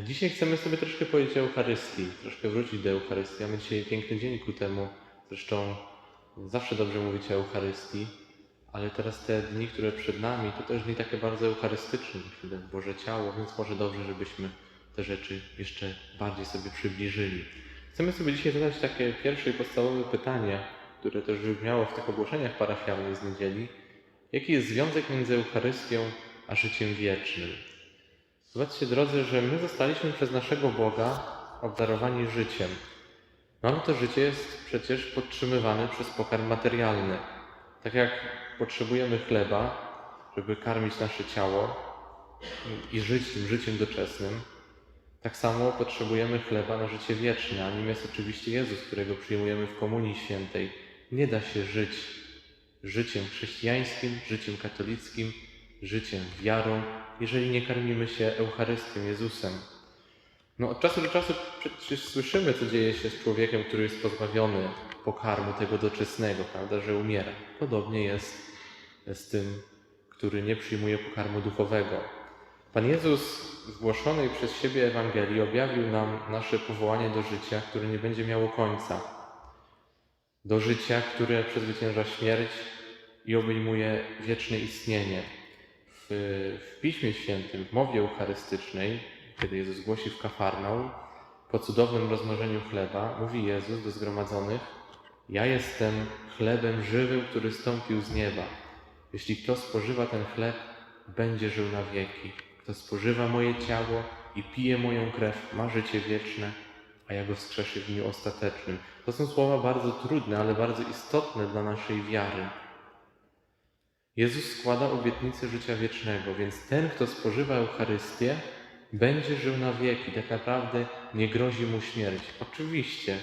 Dzisiaj chcemy sobie troszkę powiedzieć o Eucharystii, troszkę wrócić do Eucharystii. Mamy dzisiaj piękny dzień ku temu. Zresztą zawsze dobrze mówić o Eucharystii, ale teraz te dni, które przed nami, to też dni takie bardzo eucharystyczne, myślę, Boże Ciało, więc może dobrze, żebyśmy te rzeczy jeszcze bardziej sobie przybliżyli. Chcemy sobie dzisiaj zadać takie pierwsze i podstawowe pytanie, które też wybrzmiało w tych ogłoszeniach parafialnych z niedzieli. Jaki jest związek między Eucharystią a życiem wiecznym? Zobaczcie, drodzy, że my zostaliśmy przez naszego Boga obdarowani życiem. No ale to życie jest przecież podtrzymywane przez pokarm materialny. Tak jak potrzebujemy chleba, żeby karmić nasze ciało i żyć tym życiem doczesnym, tak samo potrzebujemy chleba na życie wieczne, a nim jest oczywiście Jezus, którego przyjmujemy w Komunii Świętej. Nie da się żyć życiem chrześcijańskim, życiem katolickim, życiem wiarą, jeżeli nie karmimy się Eucharystią, Jezusem. No, od czasu do czasu przecież słyszymy, co dzieje się z człowiekiem, który jest pozbawiony pokarmu tego doczesnego, prawda, że umiera. Podobnie jest z tym, który nie przyjmuje pokarmu duchowego. Pan Jezus w zgłoszonej przez siebie Ewangelii objawił nam nasze powołanie do życia, które nie będzie miało końca. Do życia, które przezwycięża śmierć i obejmuje wieczne istnienie. W, w Piśmie Świętym, w mowie eucharystycznej, kiedy Jezus głosi w Kafarnaum, po cudownym rozmnożeniu chleba, mówi Jezus do zgromadzonych: Ja jestem chlebem żywym, który stąpił z nieba. Jeśli kto spożywa ten chleb, będzie żył na wieki. Kto spożywa moje ciało i pije moją krew, ma życie wieczne, a ja go wskrzeszę w dniu ostatecznym. To są słowa bardzo trudne, ale bardzo istotne dla naszej wiary. Jezus składa obietnicę życia wiecznego, więc ten, kto spożywa Eucharystię, będzie żył na wieki. Tak naprawdę nie grozi mu śmierć. Oczywiście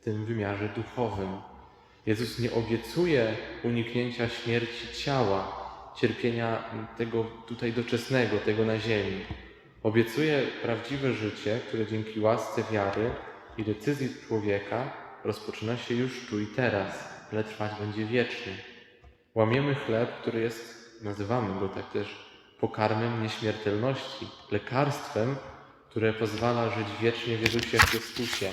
w tym wymiarze duchowym. Jezus nie obiecuje uniknięcia śmierci ciała, cierpienia tego tutaj doczesnego, tego na ziemi. Obiecuje prawdziwe życie, które dzięki łasce wiary i decyzji człowieka rozpoczyna się już tu i teraz, ale trwać będzie wiecznie. Łamiemy chleb, który jest, nazywamy go tak też, pokarmem nieśmiertelności, lekarstwem, które pozwala żyć wiecznie w Jezusie Chrystusie.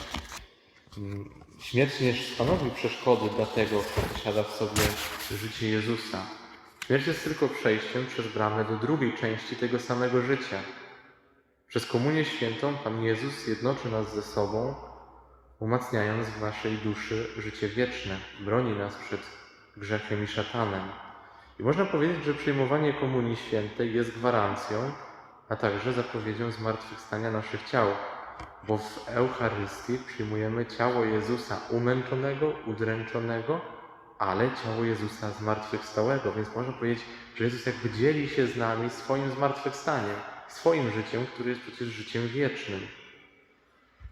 Mm, Śmierć nie stanowi przeszkody dla tego, kto posiada w sobie życie Jezusa. Śmierć jest tylko przejściem przez bramę do drugiej części tego samego życia. Przez Komunię Świętą Pan Jezus jednoczy nas ze sobą, umacniając w naszej duszy życie wieczne, broni nas przed grzechem i szatanem. I można powiedzieć, że przyjmowanie Komunii Świętej jest gwarancją, a także zapowiedzią zmartwychwstania naszych ciał, bo w Eucharystii przyjmujemy ciało Jezusa umęczonego, udręczonego, ale ciało Jezusa zmartwychwstałego, więc można powiedzieć, że Jezus jakby dzieli się z nami swoim zmartwychwstaniem, swoim życiem, które jest przecież życiem wiecznym.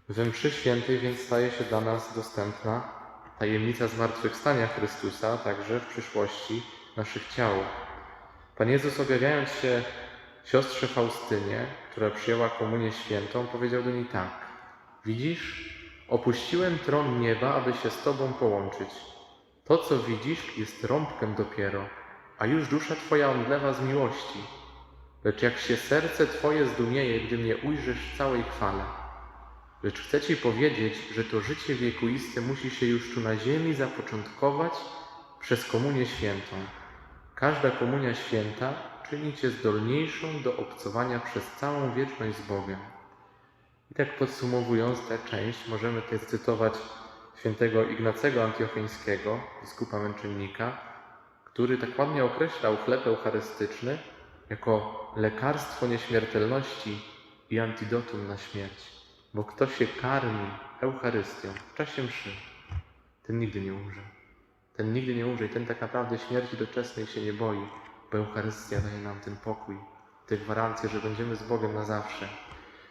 We mszy świętej więc staje się dla nas dostępna tajemnica zmartwychwstania Chrystusa, także w przyszłości naszych ciał. Pan Jezus objawiając się siostrze Faustynie, która przyjęła komunię świętą, powiedział do niej tak: Widzisz, opuściłem tron nieba, aby się z Tobą połączyć. To, co widzisz, jest rąbkiem dopiero, a już dusza Twoja omdlewa z miłości. Lecz jak się serce Twoje zdumieje, gdy mnie ujrzysz w całej chwale. Lecz chcę Ci powiedzieć, że to życie wiekuiste musi się już tu na ziemi zapoczątkować przez komunię świętą. Każda komunia święta czyni Cię zdolniejszą do obcowania przez całą wieczność z Bogiem. I tak podsumowując tę część, możemy tutaj cytować świętego Ignacego Antiocheńskiego, biskupa męczennika, który tak ładnie określał chleb eucharystyczny jako lekarstwo nieśmiertelności i antidotum na śmierć. Bo kto się karmi Eucharystią w czasie mszy, ten nigdy nie umrze. Ten nigdy nie umrze i ten tak naprawdę śmierci doczesnej się nie boi, bo Eucharystia daje nam ten pokój, tę gwarancję, że będziemy z Bogiem na zawsze.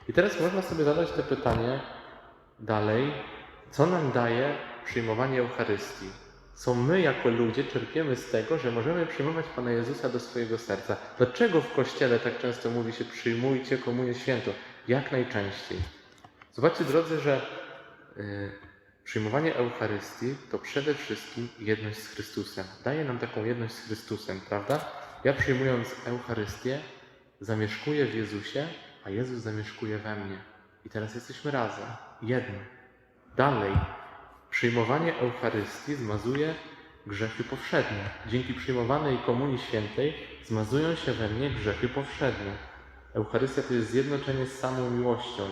I teraz można sobie zadać to pytanie dalej, co nam daje przyjmowanie Eucharystii? Co my jako ludzie czerpiemy z tego, że możemy przyjmować Pana Jezusa do swojego serca? Dlaczego w Kościele tak często mówi się przyjmujcie komunię świętą? Jak najczęściej. Zobaczcie, drodzy, że y, przyjmowanie Eucharystii to przede wszystkim jedność z Chrystusem. Daje nam taką jedność z Chrystusem, prawda? Ja przyjmując Eucharystię, zamieszkuję w Jezusie a Jezus zamieszkuje we mnie. I teraz jesteśmy razem, jedno. Dalej, przyjmowanie Eucharystii zmazuje grzechy powszednie. Dzięki przyjmowanej Komunii Świętej zmazują się we mnie grzechy powszednie. Eucharystia to jest zjednoczenie z samą miłością.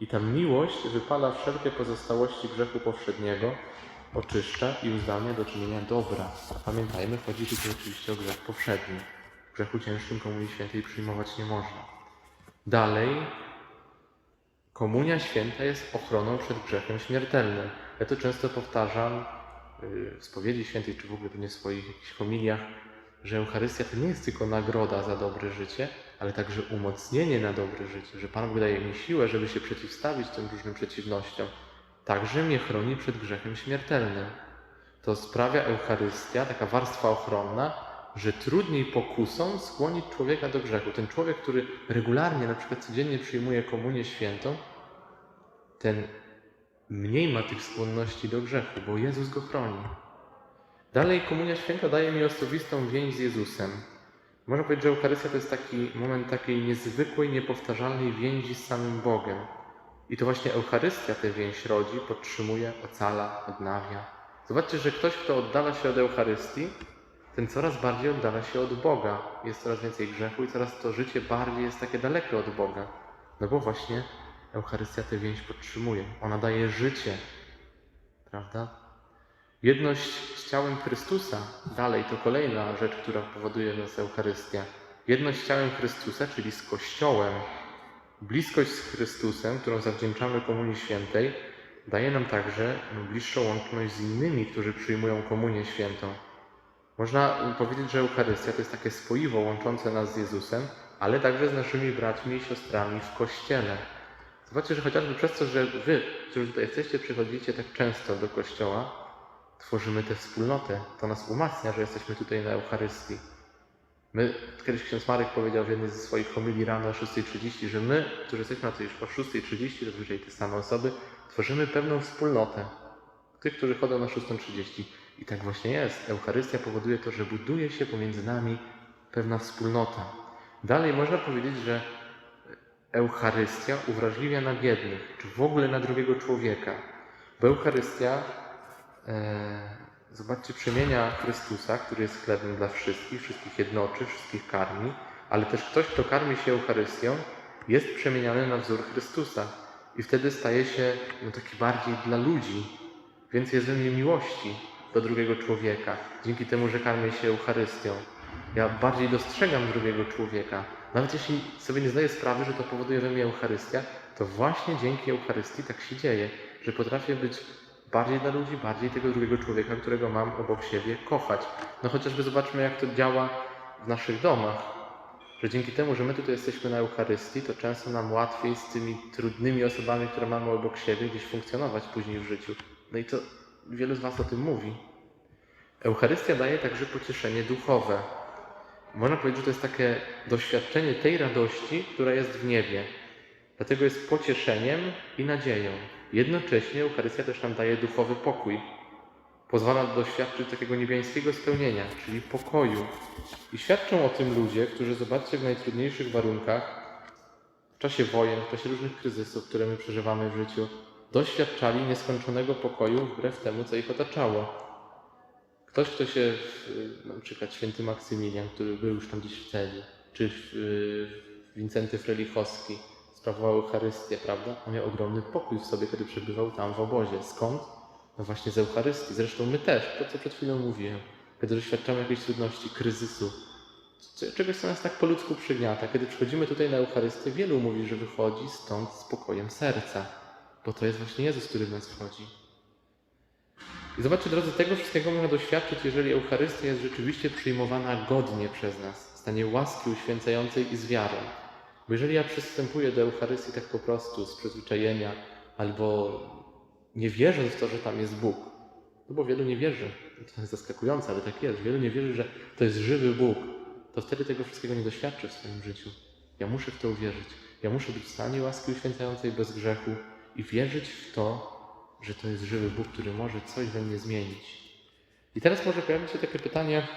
I ta miłość wypala wszelkie pozostałości grzechu powszedniego, oczyszcza i uzdalnia do czynienia dobra. A pamiętajmy, chodzi tutaj oczywiście o grzech powszedni. Grzechu ciężkim Komunii Świętej przyjmować nie można. Dalej, Komunia Święta jest ochroną przed grzechem śmiertelnym. Ja to często powtarzam yy, w spowiedzi świętej, czy w ogóle w swoich homiliach, że Eucharystia to nie jest tylko nagroda za dobre życie, ale także umocnienie na dobre życie, że Pan Bóg daje mi siłę, żeby się przeciwstawić tym różnym przeciwnościom. Także mnie chroni przed grzechem śmiertelnym. To sprawia Eucharystia, taka warstwa ochronna, że trudniej pokusom skłonić człowieka do grzechu. Ten człowiek, który regularnie, na przykład codziennie przyjmuje komunię świętą, ten mniej ma tych skłonności do grzechu, bo Jezus go chroni. Dalej komunia święta daje mi osobistą więź z Jezusem. Można powiedzieć, że Eucharystia to jest taki moment takiej niezwykłej, niepowtarzalnej więzi z samym Bogiem. I to właśnie Eucharystia tę więź rodzi, podtrzymuje, ocala, odnawia. Zobaczcie, że ktoś, kto oddala się od Eucharystii, ten coraz bardziej oddala się od Boga. Jest coraz więcej grzechu i coraz to życie bardziej jest takie dalekie od Boga. No bo właśnie Eucharystia tę więź podtrzymuje. Ona daje życie. Prawda? Jedność z ciałem Chrystusa, dalej to kolejna rzecz, która powoduje nas Eucharystia. Jedność z ciałem Chrystusa, czyli z Kościołem. Bliskość z Chrystusem, którą zawdzięczamy Komunii Świętej, daje nam także bliższą łączność z innymi, którzy przyjmują Komunię Świętą. Można powiedzieć, że Eucharystia to jest takie spoiwo łączące nas z Jezusem, ale także z naszymi braćmi i siostrami w Kościele. Zobaczcie, że chociażby przez to, że Wy, którzy tutaj jesteście, przychodzicie tak często do Kościoła, tworzymy tę wspólnotę. To nas umacnia, że jesteśmy tutaj na Eucharystii. My, kiedyś ksiądz Marek powiedział w jednej ze swoich homilii rano o 6.30, że my, którzy jesteśmy na tej o 6.30, zazwyczaj te same osoby, tworzymy pewną wspólnotę. Tych, którzy chodzą na 6.30. I tak właśnie jest. Eucharystia powoduje to, że buduje się pomiędzy nami pewna wspólnota. Dalej można powiedzieć, że Eucharystia uwrażliwia na biednych, czy w ogóle na drugiego człowieka. Bo Eucharystia, zobaczcie, przemienia Chrystusa, który jest chlebem dla wszystkich, wszystkich jednoczy, wszystkich karmi, ale też ktoś, kto karmi się Eucharystią, jest przemieniany na wzór Chrystusa. I wtedy staje się no, taki bardziej dla ludzi. Więc jest we mnie miłości do drugiego człowieka, dzięki temu, że karmię się Eucharystią. Ja bardziej dostrzegam drugiego człowieka. Nawet jeśli sobie nie zdaję sprawy, że to powoduje we mnie Eucharystia, to właśnie dzięki Eucharystii tak się dzieje, że potrafię być bardziej dla ludzi, bardziej tego drugiego człowieka, którego mam obok siebie, kochać. No chociażby zobaczmy, jak to działa w naszych domach. Że dzięki temu, że my tutaj jesteśmy na Eucharystii, to często nam łatwiej z tymi trudnymi osobami, które mamy obok siebie, gdzieś funkcjonować później w życiu. No i to wielu z Was o tym mówi. Eucharystia daje także pocieszenie duchowe. Można powiedzieć, że to jest takie doświadczenie tej radości, która jest w niebie. Dlatego jest pocieszeniem i nadzieją. Jednocześnie Eucharystia też nam daje duchowy pokój. Pozwala doświadczyć takiego niebiańskiego spełnienia, czyli pokoju. I świadczą o tym ludzie, którzy zobaczcie w najtrudniejszych warunkach, w czasie wojen, w czasie różnych kryzysów, które my przeżywamy w życiu, doświadczali nieskończonego pokoju wbrew temu, co ich otaczało. Ktoś, kto się, na przykład święty Maksymilian, który był już tam gdzieś w celi, czy Wincenty Frelichowski, sprawował Eucharystię, prawda? On miał ogromny pokój w sobie, kiedy przebywał tam w obozie. Skąd? No właśnie z Eucharystii. Zresztą my też, to co przed chwilą mówiłem, kiedy doświadczamy jakiejś trudności, kryzysu, czegoś, co nas tak po ludzku przygniata. Kiedy przychodzimy tutaj na Eucharystię, wielu mówi, że wychodzi stąd z pokojem serca, bo to jest właśnie Jezus, który w nas wchodzi. I zobaczcie, drodzy, tego wszystkiego można doświadczyć, jeżeli Eucharystia jest rzeczywiście przyjmowana godnie przez nas, w stanie łaski uświęcającej i z wiarą. Bo jeżeli ja przystępuję do Eucharystii tak po prostu, z przyzwyczajenia, albo nie wierząc w to, że tam jest Bóg, no bo wielu nie wierzy, to jest zaskakujące, ale tak jest, wielu nie wierzy, że to jest żywy Bóg, to wtedy tego wszystkiego nie doświadczy w swoim życiu. Ja muszę w to uwierzyć. Ja muszę być w stanie łaski uświęcającej bez grzechu i wierzyć w to, że to jest żywy Bóg, który może coś we mnie zmienić. I teraz może pojawić się takie pytanie,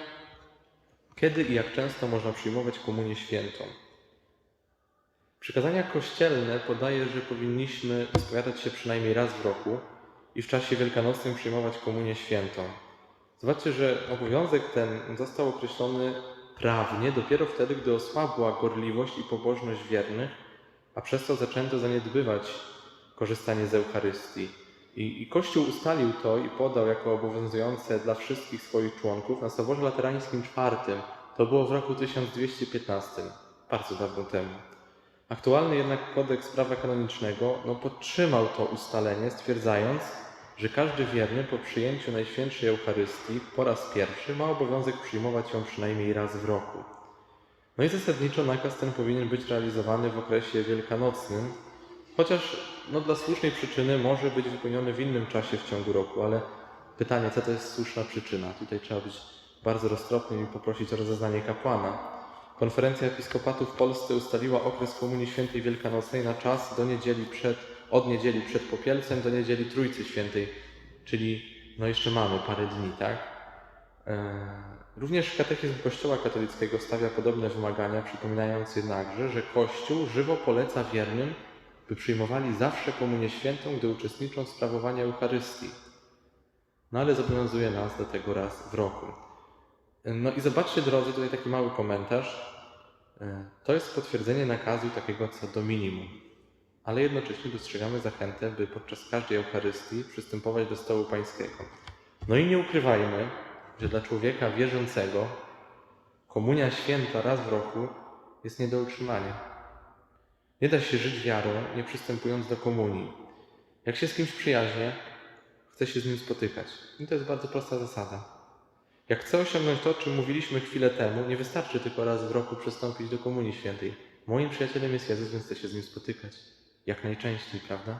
kiedy i jak często można przyjmować komunię świętą? Przykazania kościelne podaje, że powinniśmy spowiadać się przynajmniej raz w roku i w czasie wielkanocnym przyjmować komunię świętą. Zobaczcie, że obowiązek ten został określony prawnie dopiero wtedy, gdy osłabła gorliwość i pobożność wiernych, a przez to zaczęto zaniedbywać korzystanie z Eucharystii. I, I Kościół ustalił to i podał jako obowiązujące dla wszystkich swoich członków na Soborze Laterańskim IV. To było w roku 1215, bardzo dawno temu. Aktualny jednak kodeks prawa kanonicznego no, podtrzymał to ustalenie, stwierdzając, że każdy wierny po przyjęciu Najświętszej Eucharystii po raz pierwszy ma obowiązek przyjmować ją przynajmniej raz w roku. No i zasadniczo nakaz ten powinien być realizowany w okresie wielkanocnym, chociaż no, dla słusznej przyczyny może być wypełniony w innym czasie w ciągu roku, ale pytanie, co to jest słuszna przyczyna? Tutaj trzeba być bardzo roztropnym i poprosić o rozeznanie kapłana. Konferencja Episkopatu w Polsce ustaliła okres Komunii Świętej Wielkanocnej na czas do niedzieli przed, od niedzieli przed Popielcem do niedzieli Trójcy Świętej, czyli no jeszcze mamy parę dni, tak? E, Również katechizm Kościoła katolickiego stawia podobne wymagania, przypominając jednakże, że Kościół żywo poleca wiernym, by przyjmowali zawsze Komunię Świętą, gdy uczestniczą w sprawowaniu Eucharystii. No ale zobowiązuje nas do tego raz w roku. No i zobaczcie, drodzy, tutaj taki mały komentarz. To jest potwierdzenie nakazu takiego co do minimum. Ale jednocześnie dostrzegamy zachętę, by podczas każdej Eucharystii przystępować do stołu pańskiego. No i nie ukrywajmy, że dla człowieka wierzącego komunia święta raz w roku jest nie do utrzymania. Nie da się żyć wiarą, nie przystępując do komunii. Jak się z kimś przyjaźnie, chce się z nim spotykać. I to jest bardzo prosta zasada. Jak chcę osiągnąć to, o czym mówiliśmy chwilę temu, nie wystarczy tylko raz w roku przystąpić do Komunii Świętej. Moim przyjacielem jest Jezus, więc chcę się z nim spotykać. Jak najczęściej, prawda?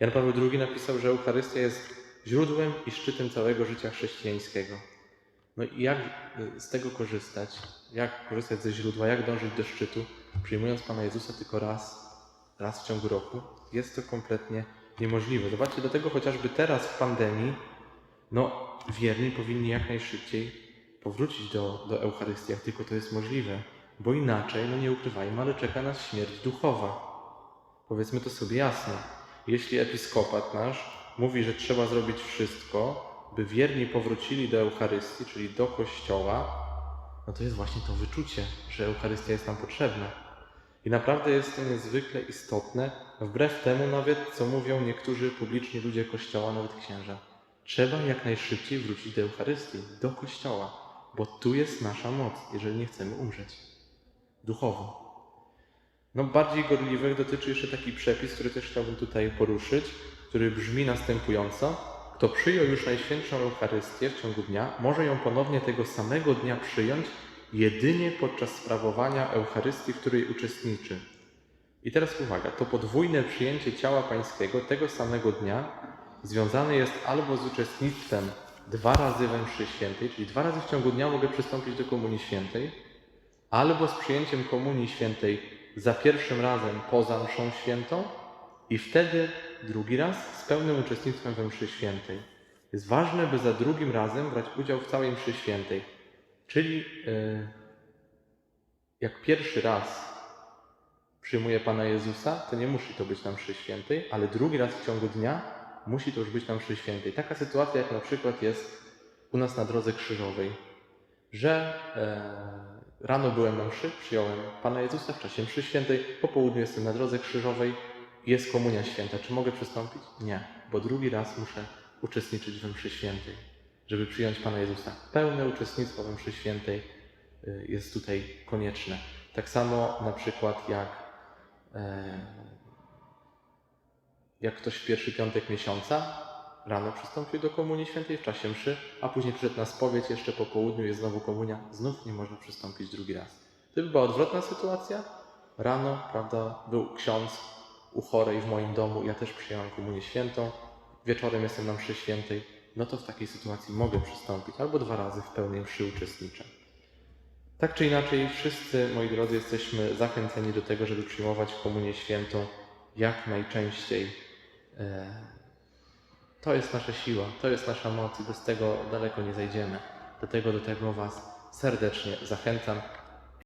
Jan Paweł II napisał, że Eucharystia jest źródłem i szczytem całego życia chrześcijańskiego. No i jak z tego korzystać? Jak korzystać ze źródła? Jak dążyć do szczytu? Przyjmując Pana Jezusa tylko raz, raz w ciągu roku? Jest to kompletnie niemożliwe. Zobaczcie, do tego chociażby teraz w pandemii, no wierni powinni jak najszybciej powrócić do, do Eucharystii, jak tylko to jest możliwe, bo inaczej, no nie ukrywajmy, ale czeka nas śmierć duchowa. Powiedzmy to sobie jasno. Jeśli episkopat nasz mówi, że trzeba zrobić wszystko, by wierni powrócili do Eucharystii, czyli do Kościoła, no to jest właśnie to wyczucie, że Eucharystia jest nam potrzebna. I naprawdę jest to niezwykle istotne, wbrew temu nawet, co mówią niektórzy publiczni ludzie Kościoła, nawet księża. Trzeba jak najszybciej wrócić do Eucharystii, do Kościoła, bo tu jest nasza moc, jeżeli nie chcemy umrzeć. Duchowo. No bardziej gorliwych dotyczy jeszcze taki przepis, który też chciałbym tutaj poruszyć, który brzmi następująco. Kto przyjął już Najświętszą Eucharystię w ciągu dnia, może ją ponownie tego samego dnia przyjąć jedynie podczas sprawowania Eucharystii, w której uczestniczy. I teraz uwaga, to podwójne przyjęcie ciała pańskiego tego samego dnia związane jest albo z uczestnictwem dwa razy we mszy świętej, czyli dwa razy w ciągu dnia mogę przystąpić do Komunii Świętej, albo z przyjęciem Komunii Świętej za pierwszym razem poza mszą świętą i wtedy drugi raz z pełnym uczestnictwem we mszy świętej. Jest ważne, by za drugim razem brać udział w całej mszy świętej. Czyli yy, jak pierwszy raz przyjmuję Pana Jezusa, to nie musi to być na mszy świętej, ale drugi raz w ciągu dnia musi to już być na mszy świętej. Taka sytuacja jak na przykład jest u nas na drodze krzyżowej, że e, rano byłem na mszy, przyjąłem Pana Jezusa w czasie mszy świętej, po południu jestem na drodze krzyżowej, jest komunia święta. Czy mogę przystąpić? Nie, bo drugi raz muszę uczestniczyć we mszy świętej, żeby przyjąć Pana Jezusa. Pełne uczestnictwo we mszy świętej y, jest tutaj konieczne. Tak samo na przykład jak, e, jak ktoś w pierwszy piątek miesiąca rano przystąpił do Komunii Świętej w czasie mszy, a później przyszedł na spowiedź, jeszcze po południu jest znowu komunia, znów nie można przystąpić drugi raz. Gdyby była odwrotna sytuacja, rano, prawda, był ksiądz u chorej w moim domu, ja też przyjąłem Komunię Świętą, wieczorem jestem na mszy świętej, no to w takiej sytuacji mogę przystąpić, albo dwa razy w pełnej mszy uczestniczę. Tak czy inaczej, wszyscy, moi drodzy, jesteśmy zachęceni do tego, żeby przyjmować Komunię Świętą jak najczęściej. E, To jest nasza siła, to jest nasza moc i bez tego daleko nie zajdziemy. Dlatego do tego Was serdecznie zachęcam.